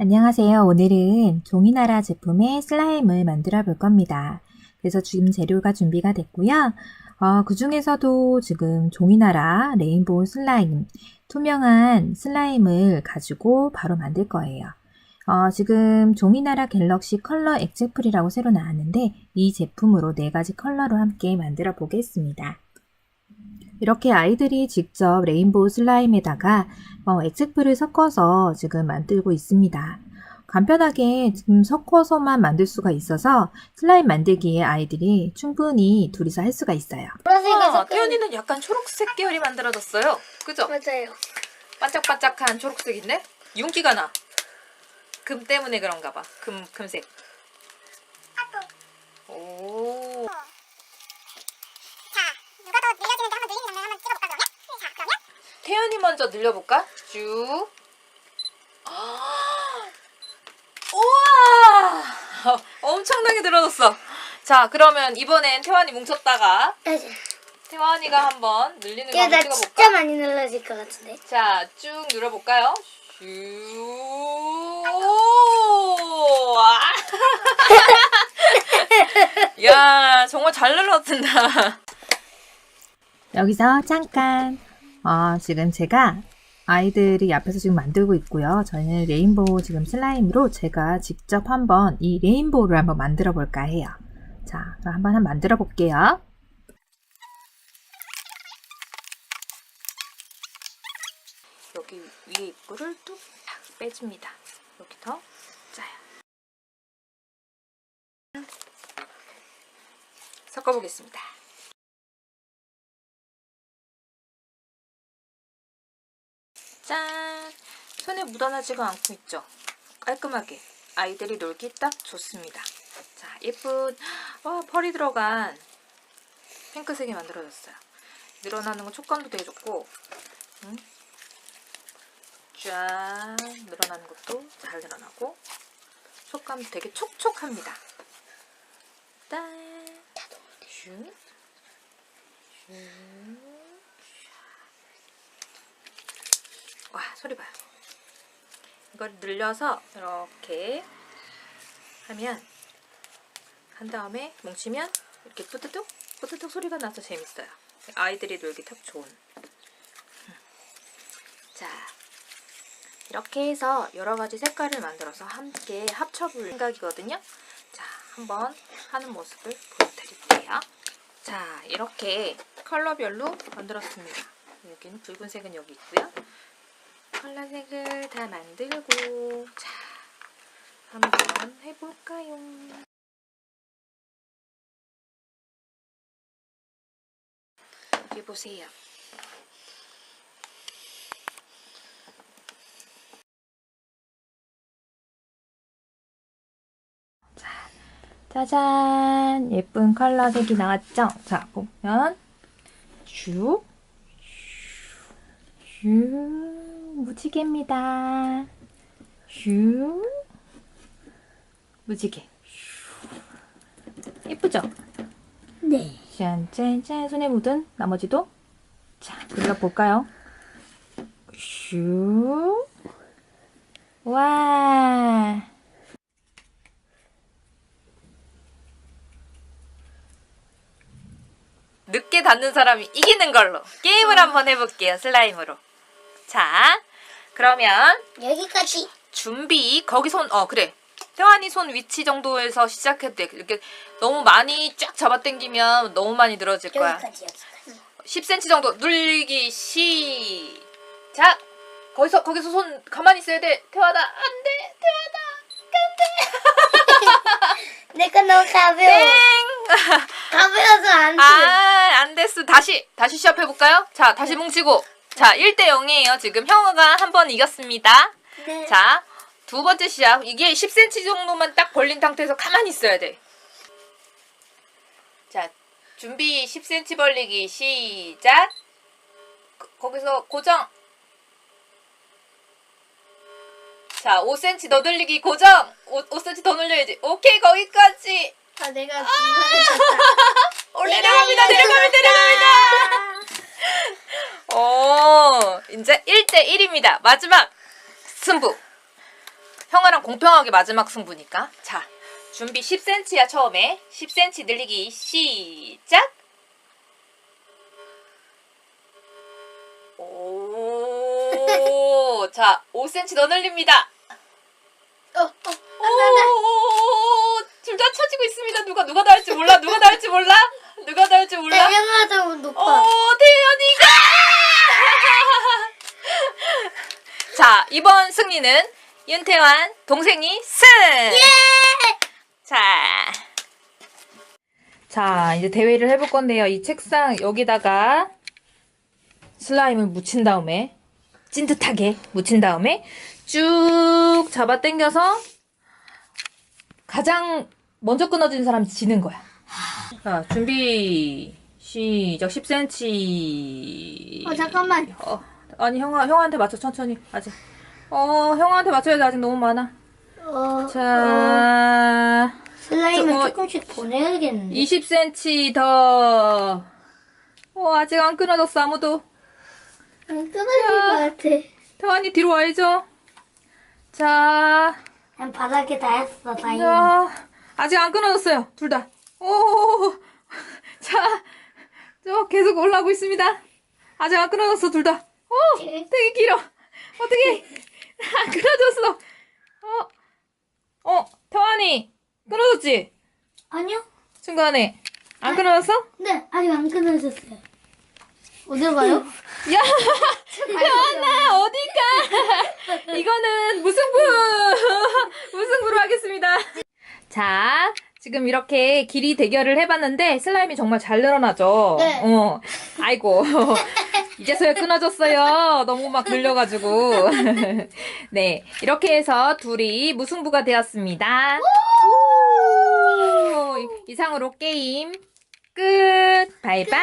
안녕하세요. 오늘은 종이나라 제품의 슬라임을 만들어 볼 겁니다. 그래서 지금 재료가 준비가 됐고요. 어, 그 중에서도 지금 종이나라 레인보우 슬라임, 투명한 슬라임을 가지고 바로 만들 거예요. 어, 지금 종이나라 갤럭시 컬러 엑제풀이라고 새로 나왔는데 이 제품으로 네 가지 컬러로 함께 만들어 보겠습니다. 이렇게 아이들이 직접 레인보우 슬라임에다가 어, 엑스플을 섞어서 지금 만들고 있습니다. 간편하게 지금 섞어서만 만들 수가 있어서 슬라임 만들기에 아이들이 충분히 둘이서 할 수가 있어요. 섞여 태연이는 약간 초록색 계열이 만들어졌어요. 그죠? 맞아요. 반짝반짝한 초록색인데 윤기가 나. 금 때문에 그런가 봐. 금 금색. 오. 자, 누가 더 늘려지는데 한번 늘리는 장면 한번 찍어볼까 그러면? 자, 그러면 태연이 먼저 늘려볼까? 쭉. 아, 우와! 엄청나게 늘어졌어. 자, 그러면 이번엔 태환이 뭉쳤다가 맞아. 태환이가 한번 늘리는 거 야, 한번 나 찍어볼까? 진짜 많이 눌러질 것 같은데. 자, 쭉 눌러볼까요? 슈. 오! 아. 야, 정말 잘 눌러진다. 여기서 잠깐 어, 지금 제가 아이들이 앞에서 지금 만들고 있고요. 저희는 레인보우 지금 슬라임으로 제가 직접 한번 이 레인보우를 한번 만들어 볼까 해요. 자, 그럼 한번 한번 만들어 볼게요. 여기 위에 입구를 뚝 빼줍니다. 여기 더 짜요. 섞어보겠습니다. 짠! 손에 묻어나지가 않고 있죠? 깔끔하게 아이들이 놀기 딱 좋습니다. 자, 예쁜 와 펄이 들어간 핑크색이 만들어졌어요. 늘어나는 거 촉감도 되게 좋고 음? 쫙 늘어나는 것도 잘 늘어나고 촉감도 되게 촉촉합니다. 딴. 슈. 슈. 와 소리 봐요. 이걸 늘려서 이렇게 하면 한 다음에 뭉치면 이렇게 뿌뜨뚝 뿌뜨뚝 소리가 나서 재밌어요. 아이들이 놀기 딱 좋은. 자, 이렇게 해서 여러 가지 색깔을 만들어서 함께 합쳐볼 생각이거든요. 자, 한번 하는 모습을 보여드릴게요. 자, 이렇게 컬러별로 만들었습니다. 여기는 붉은색은 여기 있고요. 컬러색을 다 만들고 자, 한번 해볼까요? 여기 보세요. 짜잔! 예쁜 컬러 색이 나왔죠? 자, 보면 슉, 슉, 무지개입니다. 슉, 무지개. 슉. 예쁘죠? 네. 짠짠짠 손에 묻은 나머지도 자 눌러볼까요? 슉 와. 늦게 닿는 사람이 이기는 걸로 게임을 한번 해볼게요 슬라임으로 자 그러면 여기까지. 준비 거기 손 어 그래 태환이 손 위치 정도에서 돼 이렇게 너무 많이 쫙 잡아당기면 너무 많이 늘어질 거야 여기까지 여기까지. 10cm 정도 눌리기 시작 거기서 거기서 손 가만히 있어야 돼 태환아 안돼 내가 너무 가벼워. 땡 가벼워서 안 돼. 아, 안 됐어. 다시, 다시 시합해 볼까요? 자, 다시 뭉치고. 자, 1대 0이에요. 지금 형아가 한 번 이겼습니다. 네. 자, 두 번째 시합. 이게 10cm 정도만 딱 벌린 상태에서 가만히 있어야 돼. 자, 준비 10cm 벌리기 시작. 거- 거기서 고정. 자, 5cm 더 늘리기 고정. 5, 5cm 더 늘려야지. 오케이, 거기까지. 아, 내가 중간에 졌다. 어, 내려갑니다, 내려갑니다, 내려갑니다. 오, 이제 1대 1입니다. 마지막 승부. 형아랑 공평하게 마지막 승부니까. 자, 준비 10cm야 처음에. 10cm 늘리기 시작. 오, 자, 5cm 더 늘립니다. 어, 어. 오, 둘다 쳐지고 있습니다. 누가 누가 더 할지 몰라. 누가 더 할지 몰라. 누가 더 할지 몰라. 대명하다 높아. 오, 태연이가! 자, 이번 승리는 윤태환 동생이 승! 자. 자, 이제 대회를 해볼 건데요. 이 책상 여기다가 슬라임을 묻힌 다음에 찐득하게 묻힌 다음에 쭉 잡아 당겨서 가장 먼저 끊어진 사람이 지는 거야. 자, 준비. 시작. 10cm. 어, 잠깐만. 어, 아니, 형아, 형한테 맞춰, 천천히. 아직. 어, 형한테 맞춰야 돼. 아직 너무 많아. 어, 자, 슬라임을 저, 어, 조금씩 보내야겠는데. 20cm 더. 어, 아직 안 끊어졌어, 아무도. 안 끊어질 것 같아. 태환이 뒤로 와야죠. 자, 난 바닥에 다 했어, 다행히. 자, 아직 안 끊어졌어요. 둘 다. 오, 자, 저 계속 올라오고 있습니다. 아직 안 끊어졌어, 둘 다. 오, 되게 길어. 어떻게 안 끊어졌어? 어, 어, 태환이 끊어졌지? 아니요? 중간에 안 끊어졌어? 네, 아직 안 끊어졌어요. 어디로 가요? 야, 태환아 어디가? 이거는 무승부, 무승부로 하겠습니다. 자, 지금 이렇게 길이 대결을 해봤는데 슬라임이 정말 잘 늘어나죠. 네. 어, 아이고. 이제서야 끊어졌어요. 너무 막 늘려가지고. 네. 이렇게 해서 둘이 무승부가 되었습니다. 우! 이상으로 게임 끝. 바이바이.